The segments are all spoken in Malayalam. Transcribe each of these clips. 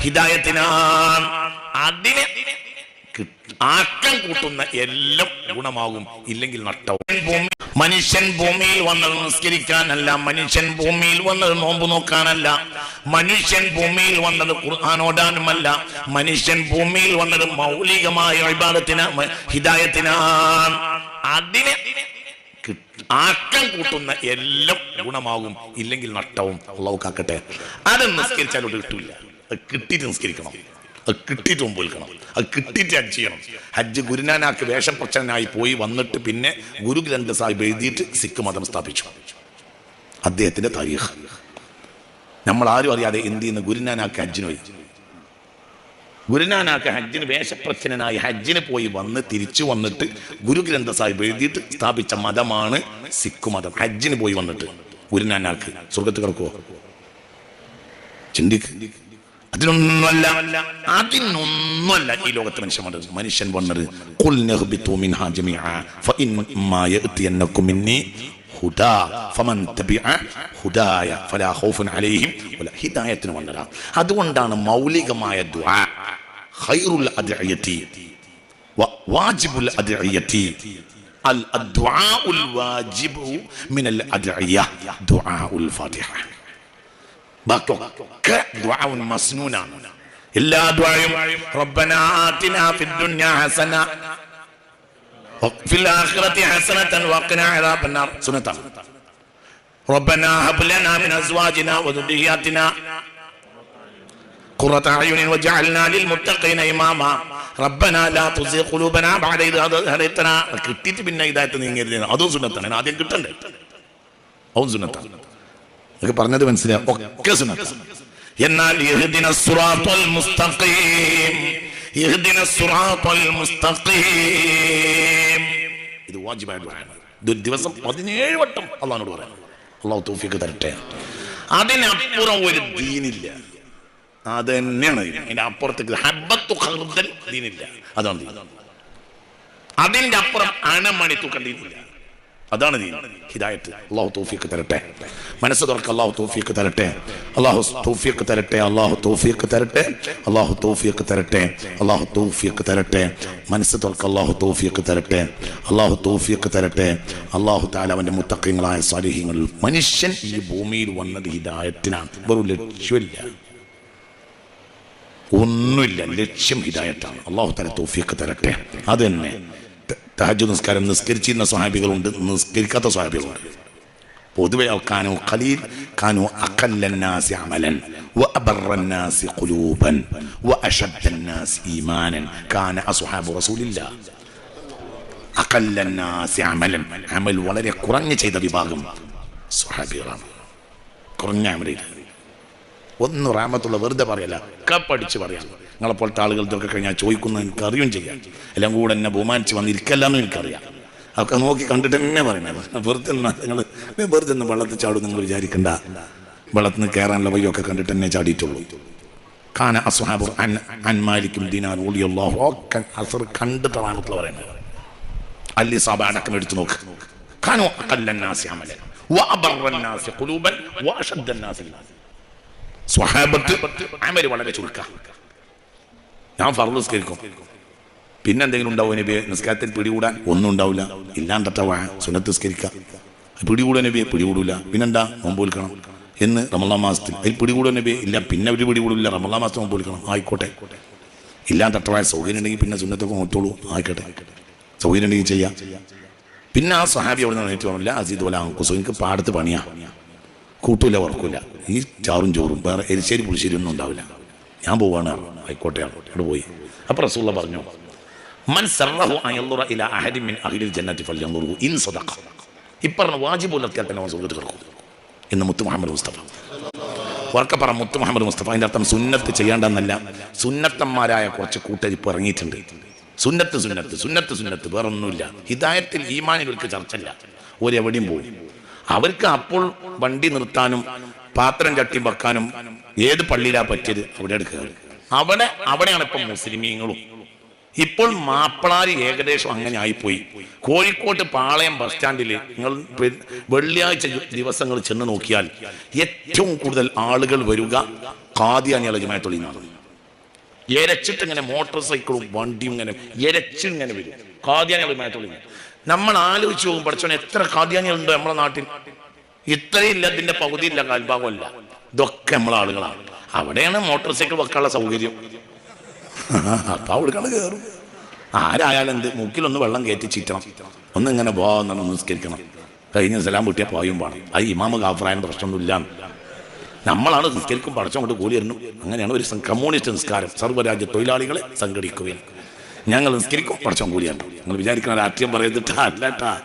ഹിദായത്തിനാണ് അതിനെ ആക്കം കൂട്ടുന്ന എല്ലാം ഗുണമാകും ഇല്ലെങ്കിൽ നഷ്ടവും. മനുഷ്യൻ ഭൂമിയിൽ വന്നത് നിസ്കരിക്കാനല്ല മനുഷ്യൻ ഭൂമിയിൽ വന്നത് നോമ്പ് നോക്കാനല്ല മനുഷ്യൻ ഭൂമിയിൽ വന്നത് ഖുർആൻ മനുഷ്യൻ ഭൂമിയിൽ വന്നത് മൗലികമായ വിഭാഗത്തിന് ഹിദായത്തിനാണ് അതിനെ ആക്കം കൂട്ടുന്ന എല്ലാം ഗുണമാകും. ഇല്ലെങ്കിൽ നഷ്ടവും. അള്ളാഹു കാക്കട്ടെ. അത് നിസ്കരിച്ചാൽ ഒരു കിട്ടില്ല. കിട്ടിയിട്ട് നിസ്കരിക്കണം. അത് കിട്ടിയിട്ട് മുമ്പ് വിൽക്കണം. അത് കിട്ടിയിട്ട് ഹജ്ജ് ചെയ്യണം. ഹജ്ജ് ഗുരുനാനാക്ക് പ്രശ്നനായി പോയി വന്നിട്ട് പിന്നെ ഗുരു ഗ്രന്ഥ സാഹിബ് എഴുതിയിട്ട് സിഖ് മതം സ്ഥാപിച്ചു. അദ്ദേഹത്തിന്റെ താരീഖ്. നമ്മൾ ആരും അറിയാതെ എന്ത് ചെയ്യുന്ന? ഗുരുനാനാക്ക് ഹജ്ജിന് പോയി. ഗുരുനാനാക്ക് ഹജ്ജിന് വേഷപ്രച്ഛനായി ഹജ്ജിന് പോയി വന്ന് തിരിച്ചു വന്നിട്ട് ഗുരു ഗ്രന്ഥ സാഹിബ് എഴുതിയിട്ട് സ്ഥാപിച്ച മതമാണ് സിഖ് മതം. ഹജ്ജിന് പോയി വന്നിട്ട് ഗുരുനാനാക്ക്. സ്വർഗത്ത് കിടക്കുവോ? ചിന്തിക്ക്. അതിനൊന്നുമല്ല അതിനൊന്നുമല്ല ഈ ലോകത്ത് മനുഷ്യൻ വന്നത്. മനുഷ്യൻ വന്നത് ഹുദാ ഫമൻ ഹുദായ ഫലാ വലാ. അതുകൊണ്ടാണ് മൗലികമായ ദുആ خير الأدعية وواجب الأدعية. الدعاء الواجب من الأدعية. دعاء الفاتحة. باكوك دعاء مسنونة إلا دعاء ربنا آتنا في الدنيا حسنة في الآخرة حسنة وقنا عذاب النار. سنة. ربنا هب لنا من أزواجنا وذرياتنا قرة أعين وجعلنا للمتقين إماما ربنا لا تزغ قلوبنا بعد إذ هديتنا കിട്ടിയിട്ട് പിന്നെ ഇതായിട്ട് നീങ്ങരുത് അതും സുന്നത്താണ് ഞാൻ ആദ്യം കിട്ടണ്ടേ അതും സുന്നത്താണ് ഇതൊക്കെ പറഞ്ഞത് മനസ്സിലാവും ഒക്കെ സുന്നത്താണ് എന്നാൽ ഇഹ്ദിന സിറാത്തൽ മുസ്തഖീം ഇഹ്ദിന സിറാത്തൽ മുസ്തഖീം ഇത് വാജിബായ ദുആയാണ് ഇതൊരു ദിവസം പതിനേഴ് വട്ടം അള്ളാഹിനോട് പറയാം അള്ളാഹു തൗഫീഖ് തരട്ടെ അതിനപ്പുറം ഒരു ദീനില്ല അത് തന്നെയാണ് അതിന്റെ അപ്പുറത്തേക്ക് ഹബ്ബത്തു ഖർദൽ ദീനില്ല. അതാണ് ദീൻ. അതിന്റെ അപ്പുറം അണമണി തൂക്കം അതാണ് ദീൻ. ഹിദായത്ത്. അള്ളാഹു തൗഫീഖ് തരട്ടെ. മനസ്സ് തുറക്ക് അള്ളാഹു തൗഫീഖ് തരട്ടെ. അള്ളാഹു തൗഫീഖ് തരട്ടെ. അള്ളാഹു തൗഫീഖ് തരട്ടെ. അള്ളാഹു തൗഫീഖ് തരട്ടെ. അള്ളാഹു തൗഫീഖ് തരട്ടെ. മനസ്സ് തുറക്ക് അള്ളാഹു തൗഫീഖ് തരട്ടെ. അള്ളാഹു തൗഫീഖ് തരട്ടെ. അള്ളാഹു അവന്റെ മുത്തക്കങ്ങളായ സാലിഹ്യങ്ങളിൽ മനുഷ്യൻ ഈ ഭൂമിയിൽ വന്നത് ഹിദായത്തിനാണ്. വെറും ലക്ഷ്യമില്ല لشم هدايتا الله تعالى توفيق تركتي هذا ما تهجد نسكر نسكر نسكر نسكر نسكر نسكر نسكر نسكر نسكر نسكر نسكر نسكر نسكر نسكر نسكر نسكر نسكر أقل الناس عملا عمل ولا يكرني شيء ذا بباغم صحابي رام كرني عمري ഒന്ന് റാമത്തുള്ള വെറുതെ പറയല്ല. ഒക്കെ പഠിച്ച് പറയാം. നിങ്ങളെപ്പോലത്തെ ആളുകൾ ഇതൊക്കെ കഴിഞ്ഞാൽ ചോദിക്കുന്നത് എനിക്ക് അറിയും ചെയ്യാം. എല്ലാം കൂടെ എന്നെ ബഹുമാനിച്ച് വന്നിരിക്കല്ലാന്ന് എനിക്കറിയാം. അതൊക്കെ നോക്കി കണ്ടിട്ട് എന്നെ പറയണത് വെറുതെ നിങ്ങൾ വെറുതെ ഒന്ന് വെള്ളത്തിൽ ചാടും നിങ്ങൾ വിചാരിക്കണ്ട. വെള്ളത്തിൽ നിന്ന് കയറാനുള്ള വഴിയൊക്കെ കണ്ടിട്ട് തന്നെ ചാടിയിട്ടുള്ളൂ. കാന അസ്ഹാബു അൻ അൻമാലിക്കും ഓളിയല്ലാഹു ഒക്കെ അസർ കണ്ടിട്ട് റാമത്തുള്ള പറയുന്നത്. അല്ലി സാബ അടക്കം എടുത്തു നോക്ക്. കാനു അഖല്ലന്നാസി അമലൻ. വഅബറന്നാസി ഖുലൂബൻ വഅശദ്ദന്നാസി സ്വഹാബത്ത് അമര് വളരെ ചുരുക്ക. ഞാൻ ഫറു നിസ്കരിക്കും. പിന്നെ എന്തെങ്കിലും ഉണ്ടാവും നബിയെ? നിസ്കാരത്തിൽ പിടികൂടാൻ ഒന്നും ഉണ്ടാവില്ല. ഇല്ലാണ്ടട്ട സുനത്ത് നിസ്കരിക്കാം. പിടികൂടാൻ നബിയെ? പിടികൂടില്ല പിന്നെന്താ? നോമ്പോൽക്കണം എന്ന് റമലാ മാസത്തിൽ. അതിൽ പിടികൂടാൻ നബിയെ? ഇല്ല. പിന്നെ ഒരു പിടികൂടില്ല റമലാ മാസത്തിൽ നോമ്പോൽക്കണം ആയിക്കോട്ടെ. ഇല്ലാണ്ടട്ട വായ സൗകര്യം ഉണ്ടെങ്കിൽ പിന്നെ സുന്നത്തൊക്കെ നോത്തോളൂ ആയിക്കോട്ടെ. സൗകര്യം ഉണ്ടെങ്കിൽ ചെയ്യാം. പിന്നെ ആ സഹാബി അവിടെ നിന്ന് ഏറ്റവും പറഞ്ഞില്ല അസീദ് വല കുസു എനിക്ക് പാടത്ത് പണിയാ. കൂട്ടൂല വർക്കൂല. ഈ ചാറും ചോറും വേറെ എരിശ്ശേരി പുളിശ്ശേരി ഒന്നും ഉണ്ടാവില്ല. ഞാൻ പോവാണ്. ആയിക്കോട്ടെ അവിടെ പോയി. അപ്പം റസൂള്ള പറഞ്ഞു ഇപ്പറഞ്ഞ വാജിബ് ഉലർത്തിയാൽ തന്നെ സുഖത്ത് കിടക്കും. എന്ന് മുത്ത് മുഹമ്മദ് മുസ്തഫ. ഉറക്കെ പറ മുത്ത് മുഹമ്മദ് മുസ്തഫ. അതിന്റെ അർത്ഥം സുന്നത്ത് ചെയ്യേണ്ടെന്നല്ല. സുന്നത്തന്മാരായ കുറച്ച് കൂട്ടരിപ്പ് ഇറങ്ങിയിട്ടുണ്ട്. സുന്നത്ത് സുന്നത്ത് സുന്നത്ത് സുന്നത്ത് വേറൊന്നുമില്ല. ഹിദായത്തിൽ ഈമാനികൾക്ക് ചർച്ചല്ല ഒരെവിടെയും പോകും അവർക്ക് അപ്പോൾ വണ്ടി നിർത്താനും പാത്രം ചട്ടി വെക്കാനും ഏത് പള്ളിയിലാ പറ്റിയത്? അവിടെ എടുക്കുക അവിടെ അവിടെയാണ് ഇപ്പം മുസ്ലിമീങ്ങളും. ഇപ്പോൾ മാപ്പിളാർ ഏകദേശം അങ്ങനെ ആയിപ്പോയി. കോഴിക്കോട്ട് പാളയം ബസ് സ്റ്റാൻഡിൽ നിങ്ങൾ വെള്ളിയാഴ്ച ദിവസങ്ങൾ ചെന്ന് നോക്കിയാൽ ഏറ്റവും കൂടുതൽ ആളുകൾ വരിക കാദിയാനികളെ ജമായത്തൊളി നിന്നാണ് എരച്ചിട്ട് ഇങ്ങനെ മോട്ടോർ സൈക്കിളും വണ്ടിയും ഇങ്ങനെ എരച്ചിങ്ങനെ വരും. വരും കാദ്യാനികൾ ജമായത്തൊളി നമ്മൾ ആലോചിച്ച് പോകും പഠിച്ചോൻ എത്ര കാദ്യാനികളുണ്ട് നമ്മുടെ നാട്ടിൽ. ഇത്രയും ഇല്ല ഇതിന്റെ പകുതി ഇല്ല കാൽഭാഗമല്ല. ഇതൊക്കെ നമ്മളെ ആളുകളാണ്. അവിടെയാണ് മോട്ടോർ സൈക്കിൾ വെക്കാനുള്ള സൗകര്യം. അപ്പൊ അവിടെ കയറും. ആരായാലും എന്ത് മൂക്കിലൊന്ന് വെള്ളം കയറ്റി ചീറ്റണം. ഒന്ന് ഇങ്ങനെ പോകാൻ നിസ്കരിക്കണം. കഴിഞ്ഞ സലാം കിട്ടിയാൽ പോയും വേണം. അത് ഇമാമ കാഫ്രായന്റെ പ്രശ്നമൊന്നുമില്ല. നമ്മളാണ് നിസ്കരിക്കും പടച്ചോണ്ട് കൂലി തരുന്നു അങ്ങനെയാണ് ഒരു കമ്മ്യൂണിസ്റ്റ് നിസ്കാരം. സർവരാജ്യ തൊഴിലാളികളെ സംഘടിക്കുകയും ഞങ്ങൾ നിസ്കരിക്കും. പഠിച്ചോൻ കൂലിയാണ് നിങ്ങൾ വിചാരിക്കുന്ന രാഷ്ട്രീയം പറയുന്നിട്ട് അല്ലട്ടാ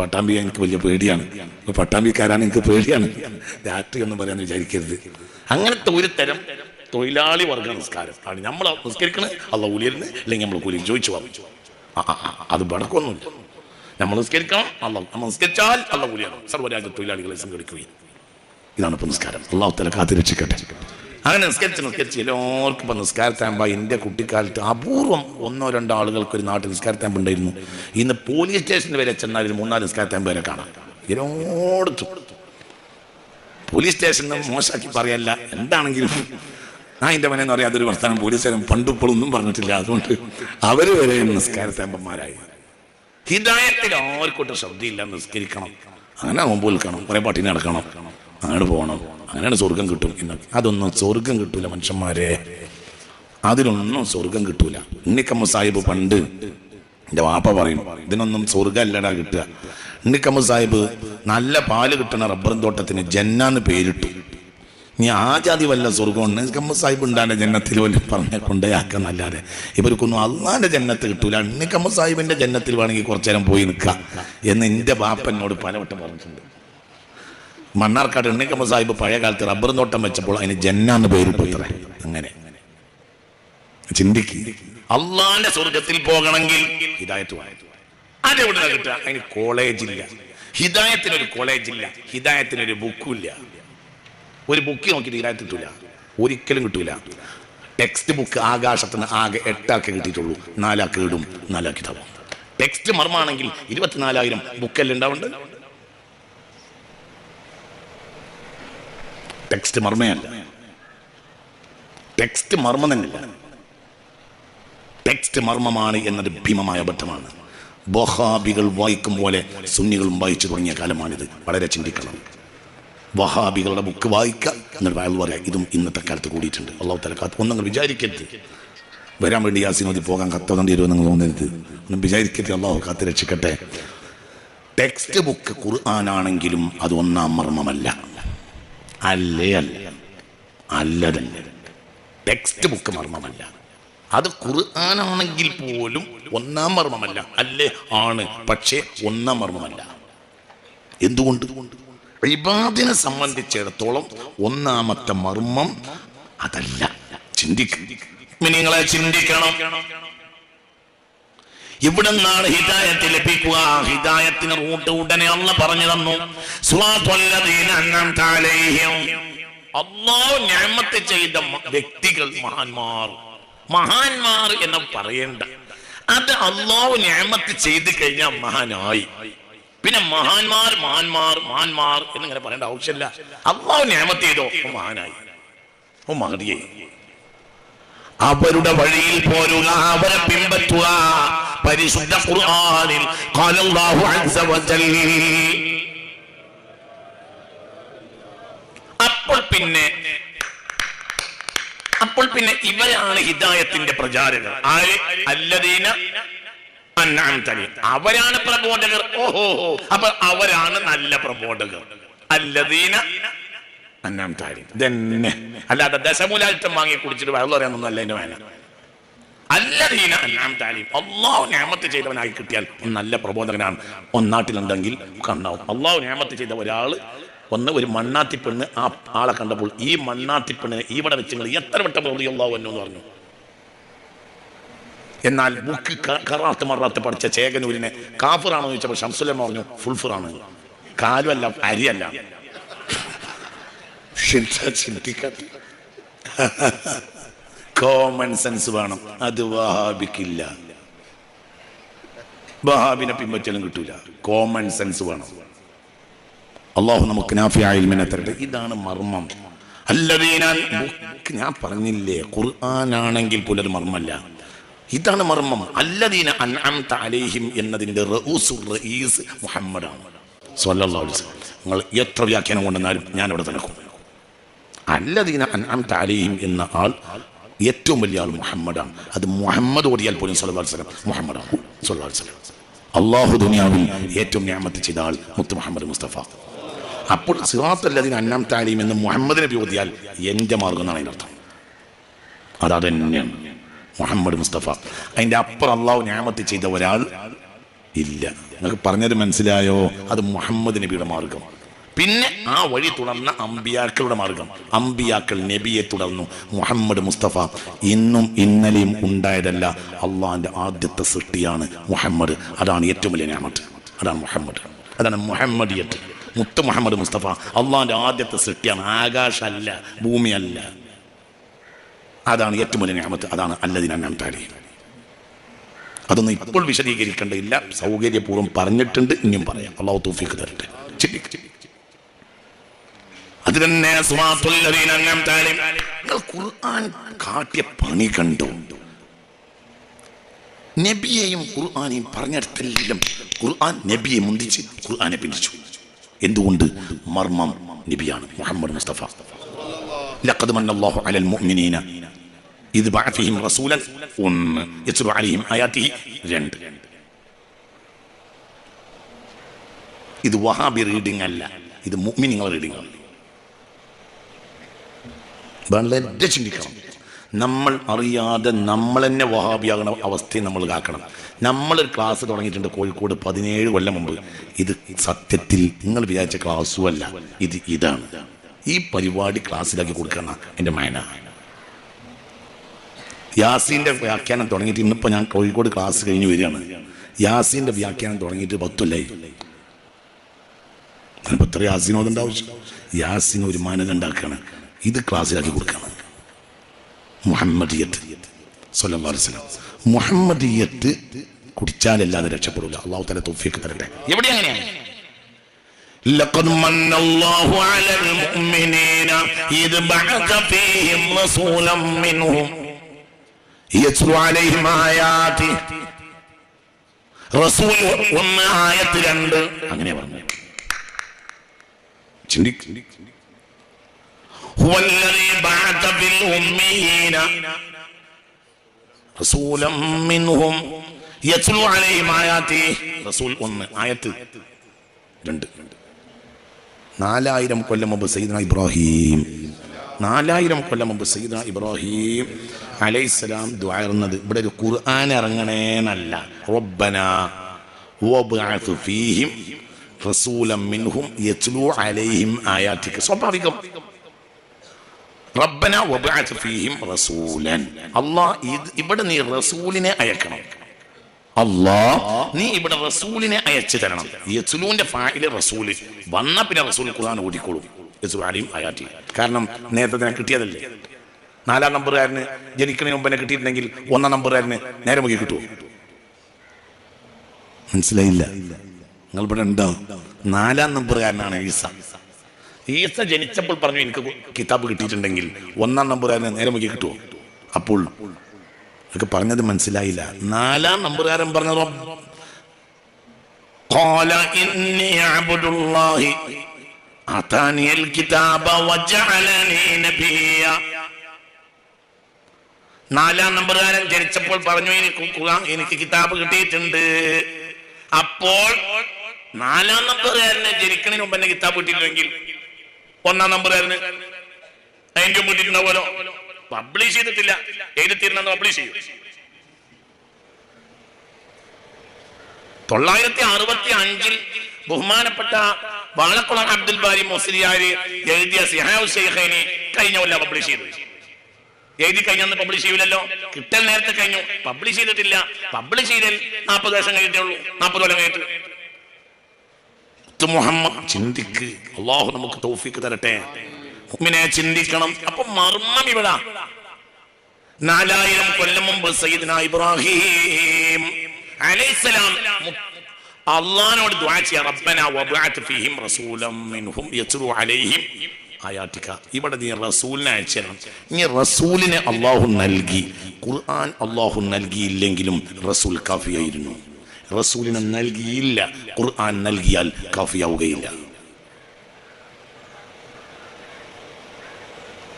പട്ടാമ്പി എനിക്ക് വലിയ പേടിയാണ്. പട്ടാമ്പിക്കാരാണ് എനിക്ക് പേടിയാണ്. രാഷ്ട്രീയം ഒന്നും പറയാൻ വിചാരിക്കരുത്. അങ്ങനത്തെ ഒരു തരം തൊഴിലാളി വർഗ നിസ്കാരം. ആണ് നമ്മൾ നിസ്കരിക്കണത് അല്ല കൂലിയിരുന്ന് അല്ലെങ്കിൽ നമ്മൾ കൂലി ചോദിച്ചു വാങ്ങിച്ചു അത് വടക്കൊന്നുമില്ല. നമ്മൾ നിസ്കരിക്കണം അല്ല നമ്മൾ നിസ്കരിച്ചാൽ അല്ല കൂലിയാണ് സർവരാജ്യ തൊഴിലാളികളെ സംഘടിക്കുകയും. ഇതാണ് ഇപ്പൊ നിസ്കാരം. അള്ളാഹു തല കാത്തിരക്ഷിക്കട്ടെ. അങ്ങനെ നിസ്കരിച്ച് നിസ്കരിച്ച് എല്ലാവർക്കും ഇപ്പം നിസ്കാരത്താൻ പോയി എന്റെ കുട്ടിക്കാലത്ത് അപൂർവം ഒന്നോ രണ്ടോ ആളുകൾക്ക് ഒരു നാട്ടിൽ നിസ്കാരത്താമ്പ് ഉണ്ടായിരുന്നു. ഇന്ന് പോലീസ് സ്റ്റേഷനിൽ വരെ ചെന്നാൽ ഒരു മൂന്നാൽ നിസ്കാരത്താമ്പ് വരെ കാണാം. എല്ലായിടത്തും. പോലീസ് സ്റ്റേഷനിൽ മോശമാക്കി പറയല്ല. എന്താണെങ്കിലും. ഞാൻ എന്റെ മനെന്ന് പറയാം അതൊരു വർത്തമാനം പോലീസുകാരൻ പണ്ടിപ്പോഴൊന്നും പറഞ്ഞിട്ടില്ല. അതുകൊണ്ട് അവർ വരെ നിസ്കാരത്താമ്പന്മാരായി ഹിതായത്തിൽ ആർക്കോട്ടും ശ്രദ്ധയില്ല നിസ്കരിക്കണം. അങ്ങനെ മുമ്പ് നിൽക്കണം. കുറെ പട്ടിണി നടക്കണം അങ്ങനെ പോകണം. അങ്ങനെയാണ് സ്വർഗം കിട്ടും എന്നൊക്കെ. അതൊന്നും സ്വർഗം കിട്ടൂല മനുഷ്യന്മാരെ. അതിനൊന്നും സ്വർഗം കിട്ടൂല. ഉണ്ണിക്കമ്മ സാഹിബ് പണ്ട് എന്റെ വാപ്പ പറയും ഇതിനൊന്നും സ്വർഗമല്ലടാ കിട്ടുക. ഉണ്ണിക്കമ്മ സാഹിബ് നല്ല പാൽ കിട്ടുന്ന റബ്ബറും തോട്ടത്തിന് ജന്നാന്ന് പേരിട്ടു. നീ ആ ജാതി വല്ല സ്വർഗം കമ്മ സാഹിബ് ഉണ്ടാന്റെ ജന്നത്തിൽ വല്ല പറഞ്ഞ കൊണ്ടേയാക്കുന്നല്ലാതെ. ഇവർക്കൊന്നും അള്ളാന്റെ ജന്നത്ത് കിട്ടൂല. ഉണ്ണിക്കമ്മ സാഹിബിന്റെ ജന്നത്തിൽ വേണമെങ്കിൽ കുറച്ചു നേരം പോയി നിൽക്കാം എന്ന് എന്റെ എന്നോട് പലവട്ടം പറഞ്ഞിട്ടുണ്ട്. മണ്ണാർക്കാട് എണ്ണിക്കമ്മ സാഹിബ് പഴയ കാലത്ത് റബ്ബർ നോട്ടം വെച്ചപ്പോൾ അതിന് ജന്നാന്ന് പേര് ഇത്ര അങ്ങനെ. ചിന്തിക്ക്. അള്ളാന്റെ സ്വർഗത്തിൽ പോകണമെങ്കിൽ ഹിദായത്ത് വായത് അതെവിടെ കിട്ടുക? അതിന് കോളേജില്ല. ഹിതായത്തിനൊരു കോളേജില്ല. ഹിദായത്തിനൊരു ബുക്കുമില്ല ഒരു ബുക്ക് നോക്കിയിട്ട് ഹിദായത്ത് കിട്ടൂല. ഒരിക്കലും കിട്ടൂല. ടെക്സ്റ്റ് ബുക്ക് ആകാശത്തിന് ആകെ എട്ടാക്കി കിട്ടിയിട്ടുള്ളൂ. നാലാക്ക് ഇടും. നാലാക്കി തവും ടെക്സ്റ്റ് മർമാണെങ്കിൽ ഇരുപത്തിനാലായിരം ബുക്കല്ലേ ഉണ്ടാവുന്നുണ്ട്. ടെക്സ്റ്റ് മർമ്മയല്ല. ടെക്സ്റ്റ് മർമ്മ തന്നെയല്ല. ടെക്സ്റ്റ് മർമ്മമാണ് എന്നത് ഭീമമായ അബദ്ധമാണ്. വഹാബികൾ വായിക്കും പോലെ സുന്നികളും വായിച്ചു തുടങ്ങിയ കാലമാണിത്. വളരെ ചിന്തിക്കണം. വഹാബികളുടെ ബുക്ക് വായിക്കുക എന്നിട്ട് വയൽ പറയാം ഇതും ഇന്നത്തെ കാലത്ത് കൂടിയിട്ടുണ്ട്. അള്ളാഹു തല കാത്ത് ഒന്നും വിചാരിക്കരുത്. വരാൻ വേണ്ടി യാസിനോദി പോകാൻ കത്തോണ്ടി വരുമോ നിങ്ങൾ തോന്നരുത്. ഒന്നും വിചാരിക്കരുത്. അള്ളാഹു കാത്ത് രക്ഷിക്കട്ടെ. ടെക്സ്റ്റ് ബുക്ക് ഖുർആനാണെങ്കിലും അത് ഒന്നാം മർമ്മമല്ല. അല്ലേ അല്ല? അല്ല തന്നെ ടെക്സ്റ്റ് ബുക്ക് മർമ്മമല്ല. അത് ഖുർആനാണെങ്കിൽ പോലും ഒന്നാം മർമ്മമല്ല. അല്ലേ? ആണ്. പക്ഷേ ഒന്നാം മർമ്മമല്ല. എന്തുകൊണ്ട്? ഇബാദിനെ സംബന്ധിച്ചിടത്തോളം ഒന്നാമത്തെ മർമ്മം അതല്ല. ചിന്തിക്കും. നിങ്ങളെ ചിന്തിക്കണം. ഇവിടെ നിന്നാണ് ഹിദായത്ത് ലഭിക്കുക. ഹിദായത്തിന് റൂട്ട് ഉടനെ അല്ല പറഞ്ഞു തന്നു. അല്ലാഹു ഞാമത്ത് ചെയ്ത വ്യക്തികൾ മഹാന്മാർ. മഹാന്മാർ എന്ന് പറയേണ്ട. അത് അള്ളാഹു ഞാമത്ത് ചെയ്ത് കഴിഞ്ഞാൽ മഹാനായി. പിന്നെ മഹാന്മാർ മഹാന്മാർ മഹാന്മാർ എന്നിങ്ങനെ പറയേണ്ട ആവശ്യമില്ല. അള്ളാഹു ഞാമത്ത് ചെയ്തോ മഹാനായി. ഓ മഹതിയായി അവരുടെ വഴിയിൽ പോരുക അവരെ പിൻപറ്റുക. പരിശുദ്ധ ഖുർആനിൽ ഖാലല്ലാഹു അൻസ അസ്സ അപ്പോൾ പിന്നെ അപ്പോൾ പിന്നെ ഇവരാണ് ഹിദായത്തിന്റെ പ്രചാരകർ. ആര്? അല്ലദീന അവരാണ് പ്രബോധകർ. ഓഹോ അപ്പൊ അവരാണ് നല്ല പ്രബോധകർ. അല്ലദീന കാര്യം ഇതന്നെ. അല്ലാതെ ദശമൂലാറ്റം വാങ്ങി കുടിച്ചിട്ട് വെള്ളം അറിയാനൊന്നും അല്ല എന്റെ വേന അല്ലതീന അന്നാമത്തെ കാര്യം അള്ളാഹു ഞാമത്ത് ചെയ്തവനായി കിട്ടിയാൽ നല്ല പ്രബോധകനാണ്. ഒന്നാട്ടിലുണ്ടെങ്കിൽ കണ്ടാവും അള്ളാഹു ഞാമത്ത് ചെയ്ത ഒരാൾ ഒന്ന് ഒരു മണ്ണാത്തി പെണ്ണ് ആ ആളെ കണ്ടപ്പോൾ ഈ മണ്ണാത്തി പെണ്ണിനെ ഇവിടെ വെച്ച് നിങ്ങൾ എത്ര വട്ടം പ്രതി അള്ളാഹു എന്നു പറഞ്ഞു. എന്നാൽ ബുക്ക് കറാത്ത് മറാത്ത് പഠിച്ച ചേകനൂരിനെ കാഫിറാണോ ചോദിച്ചപ്പോൾ ഷംസുലം പറഞ്ഞു ഫുൾഫുറാണ്. കാലുമല്ല അരിയല്ല. ചിന്ത ചിന്തിക്കട്ടെ കോമൺ സെൻസ് വേണം. അത് വഹാബിക്കില്ല. വഹാബിനെ പിൻപറ്റലും കിട്ടൂല. കോമൺ സെൻസ് വേണം. അള്ളാഹു നമുക്ക് തരട്ടെ. ഇതാണ് മർമ്മം. അല്ലതീന ഞാൻ പറഞ്ഞില്ലേ ഖുർആനാണെങ്കിൽ പോലും അത് മർമ്മല്ല. ഇതാണ് മർമ്മം. അല്ലദീന അൻഅംത അലൈഹിം എന്നതിന്റെ റഊസുർ റഈസ് മുഹമ്മദാണ്. നിങ്ങൾ എത്ര വ്യാഖ്യാനം കൊണ്ടെന്നാലും ഞാനിവിടെ നിൽക്കും അല്ലദീന അൻഅംത അലൈഹിം എന്ന ആൾ ഏറ്റവും വലിയ ആൾ മുഹമ്മദാണ്. അത് മുഹമ്മദ് ഓടിയാൽ പോലും സല്ലല്ലാഹു അലൈഹി വസല്ലം മുഹമ്മദാണ്. സല്ലല്ലാഹു അലൈഹി വസല്ലം. അള്ളാഹു ദുനിയാവിൽ ഏറ്റവും ഞാമത്ത് ചെയ്ത ആൾ മുത്ത് മുഹമ്മദ് മുസ്തഫ. അപ്പോൾ സിറാത്തല്ലതിന് അന്നാം താലീം എന്ന് മുഹമ്മദ് നബി ഓതിയാൽ എന്റെ മാർഗം എന്നാണ് അതിന്റെ അർത്ഥം. അതാ തന്നെയാണ് മുഹമ്മദ് മുസ്തഫ. അതിന്റെ അപ്പുറം അള്ളാഹു ഞാമത്ത് ചെയ്ത ഒരാൾ ഇല്ല. നിങ്ങൾക്ക് പറഞ്ഞത് മനസ്സിലായോ? അത് മുഹമ്മദ് നബിയുടെ മാർഗം. പിന്നെ ആ വഴി തുടർന്ന അമ്പിയാക്കളുടെ മാർഗം. അമ്പിയാക്കൾ നബിയെ തുടർന്നു. മുഹമ്മദ് മുസ്തഫ ഇന്നും ഇന്നലെയും ഉണ്ടായതല്ല. അള്ളാഹിന്റെ ആദ്യത്തെ സൃഷ്ടിയാണ് മുഹമ്മദ്. അതാണ് ഏറ്റവും വലിയ ഞാമത്ത്. അതാണ് മുഹമ്മദ്. അതാണ് മുഹമ്മദിയത്ത്. മുത്ത് മുഹമ്മദ് മുസ്തഫ അള്ളാഹിന്റെ ആദ്യത്തെ സൃഷ്ടിയാണ്. ആകാശമല്ല ഭൂമിയല്ല. അതാണ് ഏറ്റവും വലിയ ഞാമത്ത്. അതാണ് അല്ലതിനാം താലി അതൊന്നും ഇപ്പോൾ വിശദീകരിക്കേണ്ടതില്ല. സൗകര്യപൂർവം പറഞ്ഞിട്ടുണ്ട്. ഇനിയും പറയാം. അള്ളാഹു തൗഫീഖ് തരട്ടെ. അത് തന്നെ ഖുർആൻ കാട്ടിയ പണി കണ്ടു. നബിയെയും ഖുർആാനെയും പറഞ്ഞിടത്തെല്ലാം ഖുർആൻ നബിയെ മുന്തിച്ച് ഖുർആനെ പിന്തിച്ചു. എന്തുകൊണ്ട്? മർമ്മം നബിയാണ് മുഹമ്മദ് മുസ്തഫ. ലഖദ് മന്നല്ലാഹു അലൽ മുഅ്മിനീന. ഇത് ബഅഫിഹിം റസൂലൻ. ഒന്ന് യത്ലു അലൈഹിം ആയാതിഹി രണ്ട്. ഇത് വഹാബി റീഡിംഗ് അല്ല. ഇത് മുഅ്മിനീങ്ങൾ റീഡിംഗ് ആണ്. വളരെ ചിന്തിക്കണം. നമ്മൾ അറിയാതെ നമ്മൾ തന്നെ വഹാബിയാകുന്ന അവസ്ഥയെ നമ്മൾ കാക്കണം. നമ്മളൊരു ക്ലാസ് തുടങ്ങിയിട്ടുണ്ട് കോഴിക്കോട് പതിനേഴ് കൊല്ലം മുമ്പ്. ഇത് സത്യത്തിൽ നിങ്ങൾ വിചാരിച്ച ക്ലാസ്സും അല്ല. ഇത് ഇതാണ്. ഈ പരിപാടി ക്ലാസ്സിലാക്കി കൊടുക്കണം എന്റെ മയന യാസീന്റെ വ്യാഖ്യാനം തുടങ്ങിയിട്ട് ഇന്നിപ്പോൾ ഞാൻ കോഴിക്കോട് ക്ലാസ് കഴിഞ്ഞ് വരികയാണ്. യാസീന്റെ വ്യാഖ്യാനം തുടങ്ങിയിട്ട് പത്തുല്ലായി. ഇപ്പം ഇത്ര യാസീനോ ആവശ്യം യാസീൻ ഒരു മാനത ഉണ്ടാക്കുകയാണ് ഇത് ക്ലാസ്സിലാക്കി കൊടുക്കുകയാണ് മുഹമ്മദിയത്ത് സല്ലല്ലാഹു അലൈഹി വസല്ലം മുഹമ്മദിയത്ത് കുടിച്ചാലല്ലാതെ രക്ഷപ്പെടില്ല അള്ളാഹു തല തോഫിയൊക്കെ തരട്ടെ എവിടെ അങ്ങനെയാണ് لقد من الله على المؤمنين إذ بعث فيهم رسولا منهم يتلو عليهم آياته റസൂൽ ഒന്ന് ആയത്ത് രണ്ട് അങ്ങനെ പറഞ്ഞു ചിന്തിക്ക് هو الذي بعث في الأميين رسولا منهم يتلو عليهم آياته റസൂൽ ഒന്ന് ആയത്ത് രണ്ട് നാലായിരം കൊല്ലം മുമ്പ് സയ്യിദ്ന ഇബ്രാഹിം നാലായിരം കൊല്ലം മുമ്പ് സയ്യിദ്ന ഇബ്രാഹിം അലൈഹിസ്സലാം ദ്വാരുന്നത് ഇവിടെ ഒരു ഖുർആൻ ഇറങ്ങണേന്നല്ല റബ്ബന വബ്അത്ത് ഫീഹിം റസൂലൻ മിൻഹും യത്ലു അലൈഹിം ആയാതിക സ്വാഭാവികം റബ്ബന വബഅത് ഫീഹിം റസൂലൻ. അല്ലാഹ് ഇവിടെ നീ റസൂലിനെ അയക്കണം. അല്ലാ നീ ഇവിടെ റസൂലിനെ അയച്ചു തരണം. യസുലൂന്റെ ഫായിൽ റസൂൽ. വന്ന പിന്നെ റസൂൽ ഖുർആൻ ഓടിക്കോളും യസുലാലിയും അയാറ്റി കാരണം നേരത്തെ തന്നെ കിട്ടിയതല്ലേ? നാലാം നമ്പറുകാരന് ജനിക്കണ മുമ്പ് തന്നെ കിട്ടിയിട്ടുണ്ടെങ്കിൽ ഒന്നാം നമ്പറുകാരന് നേരെ മുഖി കിട്ടുമോ മനസ്സിലായില്ല. നിങ്ങൾ ഇവിടെ ഉണ്ടാവും. നാലാം നമ്പറുകാരനാണ് ഈസ. ഈസ ജനിച്ചപ്പോൾ പറഞ്ഞു എനിക്ക് കിതാബ് കിട്ടിയിട്ടുണ്ടെങ്കിൽ ഒന്നാം നമ്പറുകാരന് നേരെ മുഖി കിട്ടുമോ അപ്പോൾ ഒക്കെ പറഞ്ഞത് മനസ്സിലായില്ല നാലാം നമ്പറുകാരൻ പറഞ്ഞത് قال إني عبد الله أعطاني الكتاب وجعلني نبيا നാലാം നമ്പറുകാരൻ ജനിച്ചപ്പോൾ പറഞ്ഞു എനിക്ക് ഖുർആൻ എനിക്ക് കിതാബ് കിട്ടിയിട്ടുണ്ട് അപ്പോൾ നാലാം നമ്പറുകാരനെ ജനിക്കണതിന് മുമ്പ് എന്നെ കിതാബ് കിട്ടിയില്ലെങ്കിൽ ഒന്നാം നമ്പർ ആയിരുന്നു. അതിന്റെ മുമ്പ് പോലോ പബ്ലിഷ് ചെയ്തിട്ടില്ല. എഴുതിരുന്ന പബ്ലിഷ് ചെയ്യും തൊള്ളായിരത്തി അറുപത്തി അഞ്ചിൽ ബഹുമാനപ്പെട്ട വാളക്കുളം അബ്ദുൽ ബാരി മുസ്ലിയാര് എഴുതിയ സിഹാവ് ഷെയ്ഖൈനെ കഴിഞ്ഞ കൊല്ലം പബ്ലിഷ് ചെയ്തു. എഴുതി കഴിഞ്ഞന്ന് പബ്ലിഷ് ചെയ്യില്ലല്ലോ കിട്ടൽ നേരത്തെ കഴിഞ്ഞു. പബ്ലിഷ് ചെയ്തിട്ടില്ല. പബ്ലിഷ് ചെയ്തൽ നാൽപ്പത് വർഷം കഴിഞ്ഞിട്ടേ ഉള്ളൂ. നാൽപ്പത് കൊല്ലം കഴിഞ്ഞിട്ട്. മുത്ത് മുഹമ്മദ്. ചിന്തിക്ക്. അള്ളാഹു നമുക്ക് തൗഫീക്ക് തരട്ടെ. മുഅ്മിനെ ചിന്തിക്കണം. അപ്പൊ മർമ്മം ഇവിടെ. നാലായിരം കൊല്ലം മുമ്പ് സയ്യിദ്ന ഇബ്രാഹിം അലൈഹിസ്സലാം അള്ളാഹിനോട് ദുആ ചെയ്യാ. റബ്ബന വബഅത് ഫീഹിം റസൂലൻ മിൻഹും യത്ലു അലൈഹിം. ആയാട്ടിക്ക ഇവിടെ നീ റസൂലിനെ അയച്ചണം നീ റസൂലിനെ അള്ളാഹു നൽകി. ഖുർആൻ അള്ളാഹു നൽകിയില്ലെങ്കിലും റസൂൽ കാഫിയായിരുന്നു. റസൂലിനെ നൽകിയില്ല ഖുർആൻ നൽകിയാൽ കാഫിയാവുകയില്ല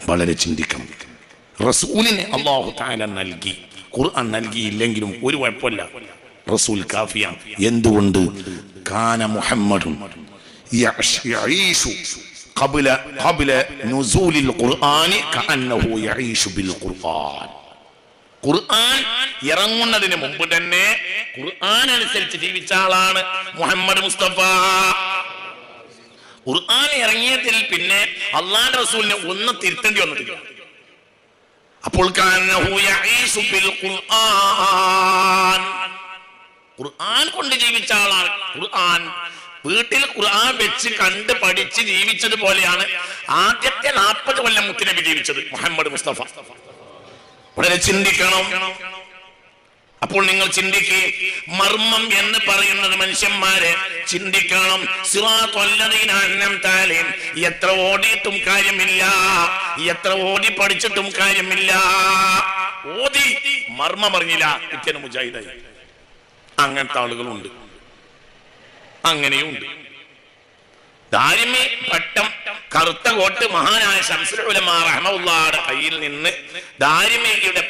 വളരെ ചിന്തിക്കണം റസൂലിനെ അള്ളാഹു താല നൽകി ഖുർആൻ നൽകിയില്ലെങ്കിലും ഒരു കുഴപ്പമില്ല റസൂൽ കാഫിയ എന്തുകൊണ്ട് കാന മുഹമ്മദും യഅ്ഷ്- യഈഷു قبل قبل نزول القرآن كأنه يعيش بالقرآن ഖുർആൻ ഇറങ്ങുന്നതിന് മുമ്പ് തന്നെ ഖുർആൻ അനുസരിച്ച് ജീവിച്ച ആളാണ് മുഹമ്മദ് മുസ്തഫ. ഖുർആൻ ഇറങ്ങിയതിൽ പിന്നെ അള്ളാന്റെ റസൂലിനെ ഒന്ന് തിരുത്തേണ്ടി വന്നിട്ടില്ല. അപ്പോൾ ഖുർആൻ. കൊണ്ട് ജീവിച്ച ആളാണ് ഖുർആൻ. വീട്ടിൽ ഖുർആൻ വെച്ച് കണ്ട് പഠിച്ച് ജീവിച്ചത് പോലെയാണ് ആദ്യത്തെ നാൽപ്പത് കൊല്ലം മുത്തുനബി ജീവിച്ചത് മുഹമ്മദ് മുസ്തഫ. വളരെ ചിന്തിക്കണം. അപ്പോൾ നിങ്ങൾ ചിന്തിക്കേ. മർമ്മം എന്ന് പറയുന്നത് മനുഷ്യന്മാരെ ചിന്തിക്കണം. താലേം. എത്ര ഓടിയിട്ടും കാര്യമില്ല. എത്ര ഓടി പഠിച്ചിട്ടും കാര്യമില്ല. ഓതി. മർമ്മം അറിഞ്ഞില്ല. പിറ്റേന്ന് മുജാഹിദായി. അങ്ങനത്തെ ആളുകളുണ്ട്. അങ്ങനെയുണ്ട്. ദാരിമി പട്ടം കറുത്ത കോട്ട് മഹാനായ ശംസുലമാറഹമുള്ളയുടെ കയ്യിൽ നിന്ന് ദാരിമിയുടെ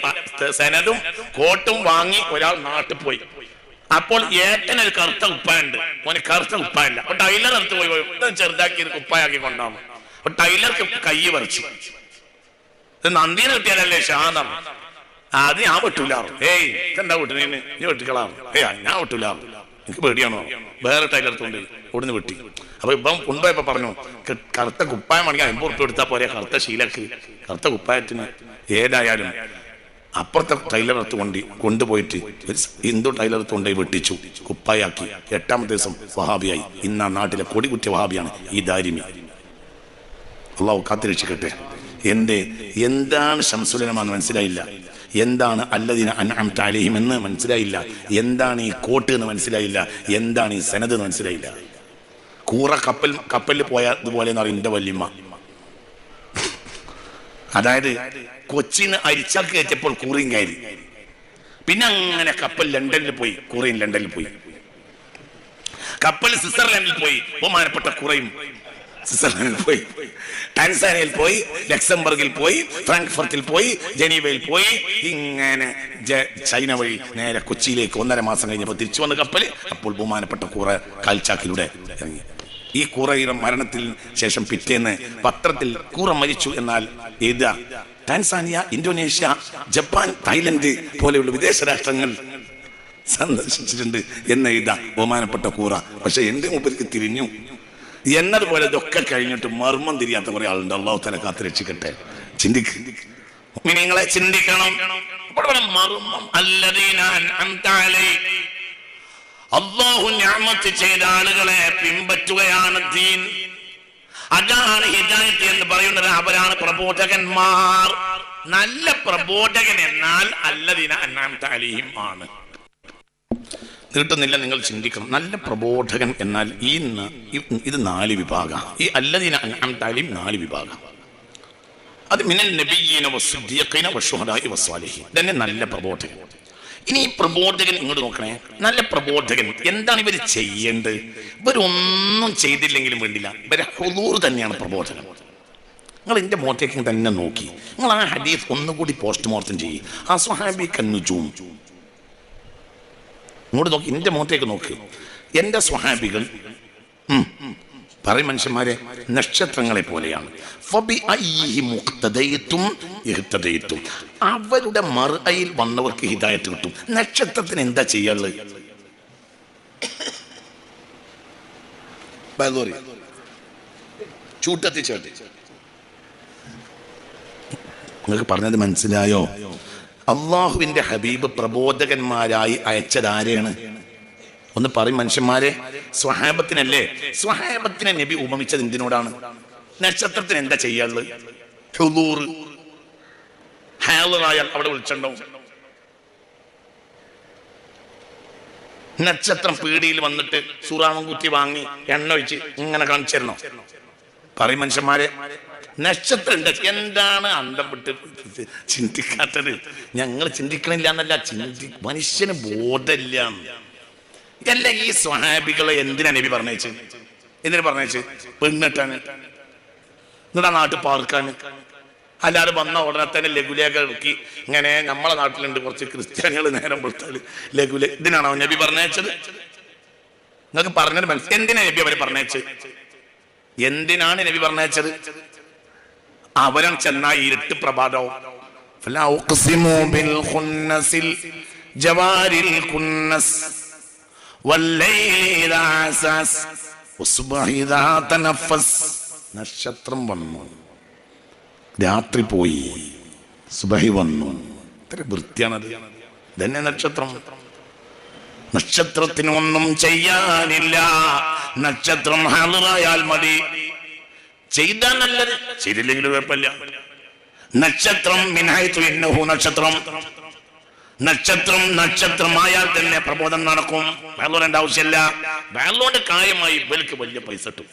സനതും കോട്ടും വാങ്ങി ഒരാൾ നാട്ടിൽ പോയി. അപ്പോൾ ഏട്ടന് ഒരു കറുത്ത ഉപ്പായുണ്ട് ഓന് കറുത്ത ഉപ്പായില്ല അപ്പൊ ടൈലർ അടുത്ത് പോയി പോയി. ചെറുതാക്കി ഉപ്പായാക്കി കൊണ്ടാണ് അപ്പൊ ടൈലർക്ക് കൈ വരച്ചു ഇത് നിർത്തിയാലല്ലേ ഷാദം അത് ഞാൻ വെട്ടൂലാറ് ഏയ് എന്താ വിട്ടു നീ വെട്ടിക്കളാറ് ഏയ് ഞാൻ വെട്ടൂലാറ് എനിക്ക് പേടിയാണോ? വേറെ ടൈലർ ടൈലർത്തുണ്ട് ഇവിടുന്ന് വെട്ടി. അപ്പൊ ഇപ്പം കൊണ്ടുപോയപ്പോ പറഞ്ഞു കറുത്ത കുപ്പായം ആണെങ്കിൽ അമ്പത് ഉറുപ്പ് എടുത്താൽ പോരെ കറുത്ത ശീലക്ക്. കറുത്ത കുപ്പായത്തിന് ഏതായാലും അപ്പുറത്തെ ടൈലർ അടുത്ത് കൊണ്ട് കൊണ്ടുപോയിട്ട് ഹിന്ദു ടൈലർ കൊണ്ടുപോയി വെട്ടിച്ചു കുപ്പായാക്കി. എട്ടാമത്തെ ദിവസം വഹാബിയായി. ഇന്ന് ആ നാട്ടിലെ കൊടികുറ്റിയ വഹാബിയാണ് ഈ ദാരിമി. അള്ളാഹു കാത്തിരക്ഷിക്കട്ടെ. എന്റെ എന്താണ് ശംസുലനമാന്ന് മനസ്സിലായില്ല. എന്താണ് അല്ലതിന് അൻഅംത എന്ന് മനസ്സിലായില്ല. എന്താണ് ഈ കോട്ട് എന്ന് മനസ്സിലായില്ല. എന്താണ് ഈ സനത് എന്ന് മനസ്സിലായില്ല. കൂറ കപ്പൽ കപ്പലിൽ പോയ ഇതുപോലെ എന്ന് പറയും എന്റെ വല്യമ്മ. അതായത് കൊച്ചിന് അരിച്ചാൽ കയറ്റപ്പോൾ കൂറിയും കയറി. പിന്നെ അങ്ങനെ കപ്പൽ ലണ്ടനിൽ പോയി കൂറയും ലണ്ടനിൽ പോയി. കപ്പൽ സ്വിറ്റ്സർലൻഡിൽ പോയി. ബഹുമാനപ്പെട്ട കുറയും. സ്വിറ്റ്സർലൻഡിൽ പോയി. ടാൻസാനിയയിൽ പോയി ലക്സംബർഗിൽ പോയി ഫ്രാങ്ക്ഫർട്ടിൽ പോയി ജനീവയിൽ പോയി. ഇങ്ങനെ ചൈന വഴി നേരെ കൊച്ചിയിലേക്ക് ഒന്നര മാസം കഴിഞ്ഞപ്പോൾ തിരിച്ചു വന്ന കപ്പൽ അപ്പോൾ ബഹുമാനപ്പെട്ട കൂറ കാൽച്ചാക്കിലൂടെ ഇറങ്ങി. ഈ കൂറയുടെ മരണത്തിൽ ശേഷം പിറ്റേന്ന് പത്രത്തിൽ കൂറ മരിച്ചു എന്നാൽ എഴുതുക ടാൻസാനിയ ഇന്തോനേഷ്യ ജപ്പാൻ തായ്ലൻഡ് പോലെയുള്ള വിദേശ രാഷ്ട്രങ്ങൾ സന്ദർശിച്ചിട്ടുണ്ട് എന്ന് എഴുതാ ബഹുമാനപ്പെട്ട കൂറ. പക്ഷെ എന്റെ മുമ്പിലേക്ക് തിരിഞ്ഞു? എന്നതുപോലെ ഇതൊക്കെ കഴിഞ്ഞിട്ട് മർമ്മം തിരിയാത്ത കുറെ ആളുണ്ട്. അള്ളാഹു തല കാത്ത് രക്ഷിക്കട്ടെ. ചിന്തിക്ക്. നിങ്ങളെ ചിന്തിക്കണം. മർമ്മം. അള്ളാഹു ഞാമത്ത് ചെയ്ത ആളുകളെ പിൻപറ്റുകയാണ് ദീൻ. അതാണ് ഹിജായത്ത് എന്ന് പറയുന്നത്. അവരാണ് പ്രബോധകന്മാർ. നല്ല പ്രബോധകൻ എന്നാൽ അല്ലദിന അന്നാം താലിയും ആണ്. നീട്ടുന്നില്ല നിങ്ങൾ ചിന്തിക്കണം. നല്ല പ്രബോധകൻ എന്നാൽ ഈ ഇത് നാല് വിഭാഗം ഈ അല്ലദിന അന്നാം താലിയും നാല് വിഭാഗം. അത് മിനൽ നബിയീന വസ്സുദ്ദീഖീന വശുഹദാഇ വസ്സാലിഹീൻ തന്നെ നല്ല പ്രബോധകൻ. ഇനി ഈ പ്രബോധകൻ ഇങ്ങോട്ട് നോക്കണേ. നല്ല പ്രബോധകൻ. എന്താണ് ഇവർ ചെയ്യേണ്ടത്? ഇവരൊന്നും ചെയ്തില്ലെങ്കിലും വേണ്ടില്ല. ഇവരെ ഹുദൂർ തന്നെയാണ് പ്രബോധനം നിങ്ങൾ എന്റെ മോട്ടേക്കിങ് തന്നെ നോക്കി. നിങ്ങൾ ആ ഹദീഫ് ഒന്നുകൂടി പോസ്റ്റ്മോർട്ടം ചെയ്യും. ആ സ്വഹാബി കന്നുജൂം ഇങ്ങോട്ട് നോക്കി എന്റെ മുഖത്തേക്ക് നോക്ക്. എന്റെ സ്വഹാബികൾ പറയും മനുഷ്യന്മാരെ നക്ഷത്രങ്ങളെ പോലെയാണ്. അവരുടെ മറുകയിൽ വന്നവർക്ക് ഹിദായത്ത് കിട്ടും. നക്ഷത്രത്തിന് എന്താ ചെയ്യാനുള്ളത്. ചൂട്ടത്തി ചേട്ടി നിങ്ങൾക്ക് പറഞ്ഞത് മനസ്സിലായോ? അള്ളാഹുവിന്റെ ഹബീബ് പ്രബോധകന്മാരായി അയച്ചത് ആരെയാണ്? ഒന്ന് പറയും മനുഷ്യന്മാരെ. സ്വഹാബത്തിനല്ലേ? സ്വഹാബത്തിനെ നബി ഉപമിച്ചത് എന്തിനോടാണ്? നക്ഷത്രത്തിന് എന്താ ചെയ്യാനുള്ളത്? ഹുദൂർ. ഹാളറായാൽ അവിടെ വിളിച്ചിട്ടുണ്ടാവും. നക്ഷത്രം പീടിയിൽ വന്നിട്ട് സുറാമം വാങ്ങി എണ്ണ ഒഴിച്ച് ഇങ്ങനെ കാണിച്ചിരുന്നോ. പറയും മനുഷ്യന്മാരെ നക്ഷത്രം ഉണ്ട് എന്താണ് അന്തം വിട്ട് ചിന്തിക്കാത്തത്? ഞങ്ങൾ ചിന്തിക്കണില്ല എന്നല്ല ചിന്തി മനുഷ്യന് ബോധമില്ല. ഇതല്ല ഈ സ്വഹാബികളെ എന്തിനാ നബി പറഞ്ഞേച്ച് എന്തിനു പറഞ്ഞേച്ച് പെണ്ണിട്ടാണ് എന്നിട്ടാ നാട്ടിൽ പാർക്കാണ് അല്ലാതെ വന്ന ഉടനെ തന്നെ ലഘുലേഖ ഇറക്കി. ഇങ്ങനെ നമ്മളെ നാട്ടിലുണ്ട് കുറച്ച് ക്രിസ്ത്യാനികൾ നേരം കൊടുത്താൽ ലഘുലേ ഇതിനാണോ നബി പറഞ്ഞേച്ചത് നിങ്ങൾക്ക് പറഞ്ഞത് മനസ്സിലായി എന്തിനാ നബി അവർ പറഞ്ഞേച്ചത് എന്തിനാണ് നബി പറഞ്ഞയച്ചത്? അവരം ചെന്നാ ഇരുട്ട് പ്രഭാതവും. നക്ഷത്രം വന്നു. രാത്രി പോയി സുബഹി വന്നു. ഇത്ര വൃത്തിയാണത്. ഇതന്നെ നക്ഷത്രം. നക്ഷത്രത്തിനൊന്നും ചെയ്യാനില്ല. നക്ഷത്രം ഹാളറായാൽ മതി. ചെയ്താൽ നല്ലത് ചെയ്തില്ലെങ്കിൽ കുഴപ്പമില്ല. നക്ഷത്രം മിനായത്തു എന്നഹു നക്ഷത്രം. നക്ഷത്രം നക്ഷത്രമായാൽ തന്നെ പ്രബോധനം നടക്കും. വെള്ളോന്റെ ആവശ്യമില്ല. വെള്ളോണ്ട് കാര്യമായി ഇവർക്ക് വലിയ പൈസ കിട്ടും.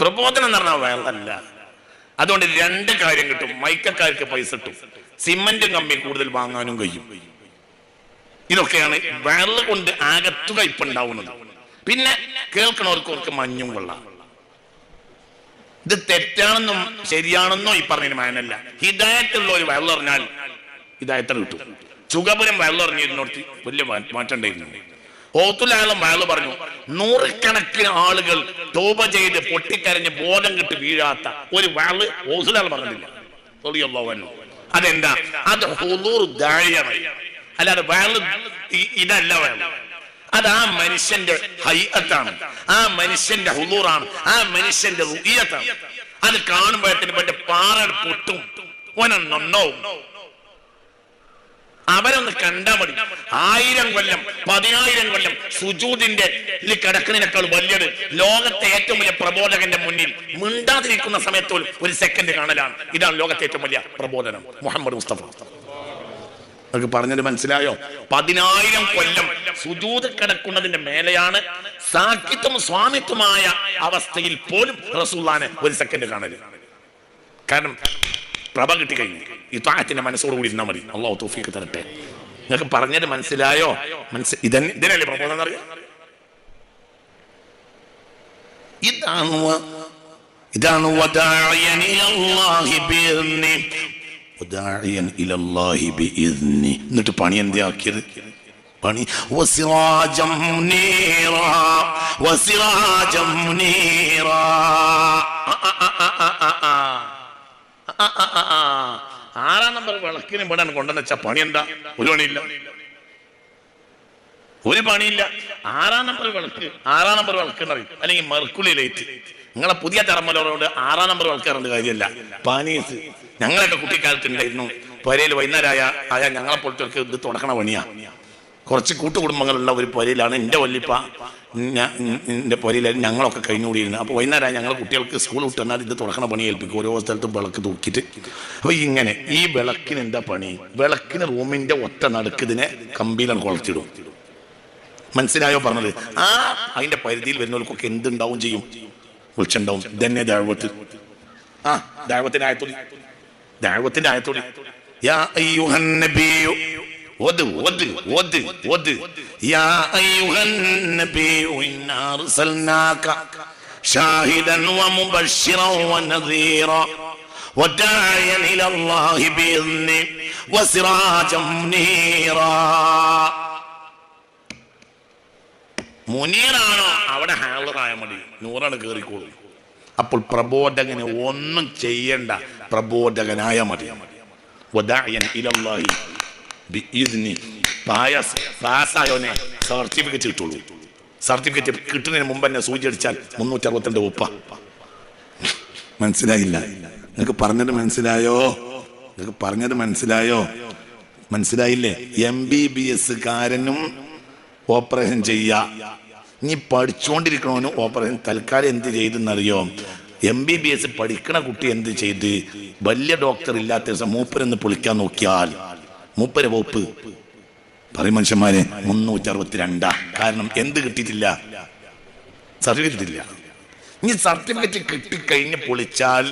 പ്രബോധനം എന്ന് പറഞ്ഞാൽ വേറല്ല അതുകൊണ്ട് രണ്ട് കാര്യം കിട്ടും. മൈക്കക്കാർക്ക് പൈസ കിട്ടും. സിമന്റും കമ്പി കൂടുതൽ വാങ്ങാനും കഴിയും. ഇതൊക്കെയാണ് വെള്ളം കൊണ്ട് അകത്തു കയ്പുണ്ടാവുന്നത് പിന്നെ കേൾക്കണവർക്ക് മഞ്ഞും കൊള്ളാം. ഇത് തെറ്റാണെന്നും ശരിയാണെന്നോ ഈ പറഞ്ഞതിന് മാനല്ല. ഹിദായത്തുള്ള ഒരു വെള്ളം അറിഞ്ഞാൽ ഹിദായത്തിന് കിട്ടും. സുഖപുരം വെള്ളം അറിഞ്ഞിരുന്നോർത്ത് വലിയ മാറ്റം ഉണ്ടായിരുന്നു ഓത്തുലാലം വയൽ പറഞ്ഞു നൂറുകണക്കിന് ആളുകൾ തോപ ചെയ്ത് പൊട്ടിക്കരഞ്ഞ് ബോധം കിട്ടി വീഴാത്ത ഒരു വയൽ ഓസുലാൽ പറഞ്ഞിട്ടില്ല. അതെന്താ? അത് അല്ലാതെ വയൽ ഇതല്ല വയൽ. അത് ആ മനുഷ്യന്റെ ഹൈഅത്താണ് ആ മനുഷ്യന്റെ ഹുദൂറാണ്. ആ മനുഷ്യന്റെ റുഹിയത്താണ് അത് കാണുമ്പോഴത്തേന് മറ്റേ പാറ പൊട്ടും. നന്നാവും. അവരൊന്ന് കണ്ടാ മതി. ആയിരം കൊല്ലം പതിനായിരം കൊല്ലം സുജൂദിന്റെ ഇതിൽ കിടക്കുന്നതിനേക്കാൾ വലിയത് ലോകത്തെ ഏറ്റവും വലിയ പ്രബോധകന്റെ മുന്നിൽ മിണ്ടാതിരിക്കുന്ന സമയത്ത് ഒരു സെക്കൻഡ് കാണലാണ്. ഇതാണ് ലോകത്തെ ഏറ്റവും വലിയ പ്രബോധനം. മുഹമ്മദ് മുസ്തഫ. നിങ്ങൾക്ക് പറഞ്ഞത് മനസ്സിലായോ? പതിനായിരം കൊല്ലം സുജൂത് കിടക്കുന്നതിന്റെ മേലെയാണ് സാക്കിത്വം സ്വാമിത്വമായ അവസ്ഥയിൽ പോലും റസൂല്ലാനെ ഒരു സെക്കൻഡ് കാണൽ കാരണം പ്രഭ കിട്ടി കഴിഞ്ഞു ഈ താഴത്തിന്റെ മനസ്സോടുകൂടി ഇരുന്നാൽ മതി. അള്ളാഹു തോഫിക്ക് തരട്ടെ. നിങ്ങൾക്ക് പറഞ്ഞത് മനസ്സിലായോ? മനസ്സിൽ ഇതന്നെ ഇതിനല്ലേ പ്രബോധനം എന്നറിയാം ഇതാണ് ഇതാണ് എന്നിട്ട് പണി എന്തിയാക്കിയത് പണി ആറാം നമ്പർ വിളക്കിന് ഇവിടെ കൊണ്ടുവന്ന പണി എന്താ? ഒരു പണിയില്ല. ഒരു പണിയില്ല. ആറാം നമ്പർ വിളക്ക് ആറാം നമ്പർ വിളക്ക് എന്നറിയും അല്ലെങ്കിൽ മെർക്കുളി ലൈറ്റ് നിങ്ങളെ പുതിയ തറമലോട് ആറാം നമ്പർ വിളക്കാറുണ്ട് കാര്യമല്ല. പാനീസ് ഞങ്ങളൊക്കെ കുട്ടിക്കാലത്ത് ഉണ്ടായിരുന്നു. പുരയിൽ വൈകുന്നേരമായ ആയ ഞങ്ങളെ പോലത്തെ ഇത് തുടക്കണ പണിയാ. കുറച്ച് കൂട്ടുകുടുംബങ്ങളുള്ള ഒരു പുരയിലാണ് എന്റെ വല്ലിപ്പ എന്റെ പൊരയിലായിരുന്നു ഞങ്ങളൊക്കെ കഴിഞ്ഞുകൂടിയിരുന്നു അപ്പോൾ വൈകുന്നേരം ഞങ്ങൾ കുട്ടികൾക്ക് സ്കൂൾ വിട്ട് തന്നാൽ ഇത് തുടക്കണ പണി ഏൽപ്പിക്കും. ഓരോ സ്ഥലത്തും വിളക്ക് തൂക്കിയിട്ട്. അപ്പോൾ ഇങ്ങനെ ഈ വിളക്കിന് എന്താ പണി? വിളക്കിന് റൂമിന്റെ ഒറ്റ നടുക്കിതിനെ കമ്പിയിലാണ് കുളച്ചിടും. മനസ്സിലായോ പറഞ്ഞത്? ആ അതിന്റെ പരിധിയിൽ വരുന്നവർക്കൊക്കെ എന്തുണ്ടാവും ചെയ്യും? വിളിച്ചുണ്ടാവും ഇതന്നെ ദൈവത്തിൽ ആ ദാഴ്വത്തിന്റെ ആയത്തോടി ദാഴ്വത്തിന്റെ ആയത്തോടി യാ അയ്യുഹൻ നബിയു വദ് വദ് വദ് വദ് യാ അയ്യുഹൻ നബിയു ഇന്നാ അർസൽനാക ഷാഹിദൻ വമുബശ്ശിറൻ വനദീറ وداعيا إلى الله بإذنه وسراجا منيرا മുനീറാണോ അവിടെ ഹാളറായ മതി നൂറാണ് കയറിക്കോളും അപ്പോൾ പ്രബോധകന് ഒന്നും ചെയ്യണ്ട. പ്രബോധകനായ മതി. സർട്ടിഫിക്കറ്റ് കിട്ടുള്ളൂ. സർട്ടിഫിക്കറ്റ് കിട്ടുന്നതിന് മുമ്പ് തന്നെ സൂചി അടിച്ചാൽ മുന്നൂറ്റി അറുപത്തിരണ്ട് ഉപ്പ. മനസ്സിലായില്ല? നിങ്ങൾക്ക് പറഞ്ഞത് മനസ്സിലായോ? നിങ്ങൾക്ക് പറഞ്ഞത് മനസ്സിലായോ? മനസ്സിലായില്ലേ? എം ബി ബി എസ് കാരനും ഓപ്പറേഷൻ ചെയ്യാ ഇനി പഠിച്ചുകൊണ്ടിരിക്കണവനും ഓപ്പറേഷൻ തൽക്കാലം എന്ത് ചെയ്തെന്നറിയോ? എം ബി ബി എസ് പഠിക്കണ കുട്ടി എന്ത് ചെയ്ത്? വലിയ ഡോക്ടർ ഇല്ലാത്ത ദിവസം മൂപ്പരെന്ന് പൊളിക്കാൻ നോക്കിയാൽ മൂപ്പര വകുപ്പ്. പറയും മനുഷ്യന്മാരെ മുന്നൂറ്റി അറുപത്തിരണ്ടാ കാരണം എന്ത് കിട്ടിയിട്ടില്ല? സർട്ടിഫിക്കറ്റ് ഇല്ല ഇനി സർട്ടിഫിക്കറ്റ് കിട്ടിക്കഴിഞ്ഞ് പൊളിച്ചാൽ